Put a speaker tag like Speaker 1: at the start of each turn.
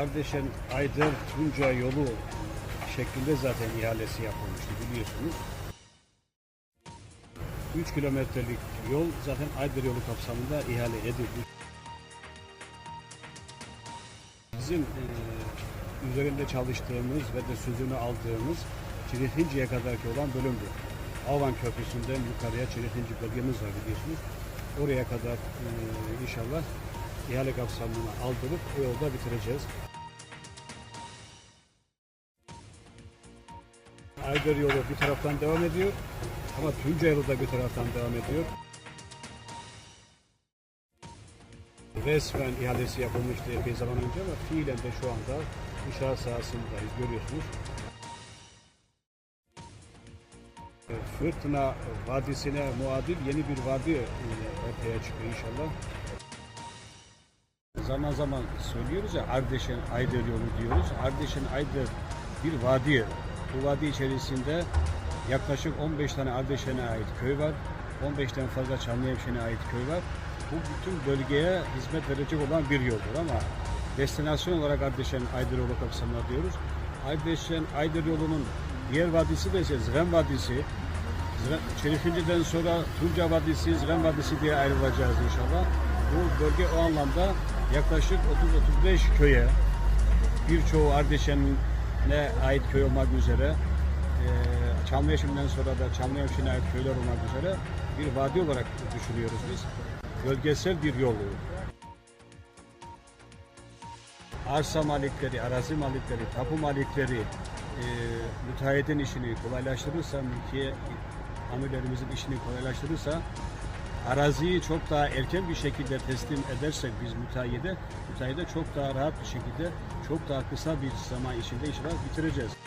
Speaker 1: Ardeşen Ayder Tunca yolu şeklinde zaten ihalesi yapılmıştı biliyorsunuz. 3 kilometrelik yol zaten Ayder yolu kapsamında ihale edildi. Bizim e, üzerinde çalıştığımız ve de sözünü aldığımız Çiritince'ye kadarki olan bölümdür. Avan Köprüsü'nden yukarıya Çiritinci bölgemiz var biliyorsunuz. Oraya kadar e, inşallah ihale kapsamına aldırıp o yolda bitireceğiz. Ayder yolu bir taraftan devam ediyor ama Tunca yolu da bir taraftan devam ediyor. Resmen ihalesi yapılmıştı epey zaman önce ama fiilen de şu anda inşaat sahasındayız görüyorsunuz. Fırtına Vadisi'ne muadil yeni bir vadi e, ortaya çıkıyor inşallah. Zaman zaman söylüyoruz ya Ardeşen Ayder yolu diyoruz. Ardeşen Ayder bir vadi. Bu vadi içerisinde yaklaşık 15 tane Ardeşen'e ait köy var. 15'ten fazla Çamlıhemşin'e ait köy var. Bu bütün bölgeye hizmet verecek olan bir yoldur ama destinasyon olarak Ardeşen Ayder yolu kapsamında diyoruz. Ardeşen Ayder yolunun diğer vadisi de ise Zren Vadisi. Çerifinci'den sonra Tunca Vadisi, Zren Vadisi diye ayrılacağız inşallah. Bu bölge o anlamda yaklaşık 30-35 köye, birçoğu Ardeşen'e ait köy olmak üzere, Çamlıhemşin'den sonra da Çamlıhemşin'e ait köyler olmak üzere bir vadi olarak düşünüyoruz biz. Bölgesel bir yol. Arsa malikleri, arazi malikleri, tapu malikleri eee müteahhitin işini kolaylaştırırsa, mülkiye amirlerimizin işini kolaylaştırırsa araziyi çok daha erken bir şekilde teslim edersek biz müteahhide, müteahhide çok daha rahat bir şekilde, çok daha kısa bir zaman içinde inşallah bitireceğiz.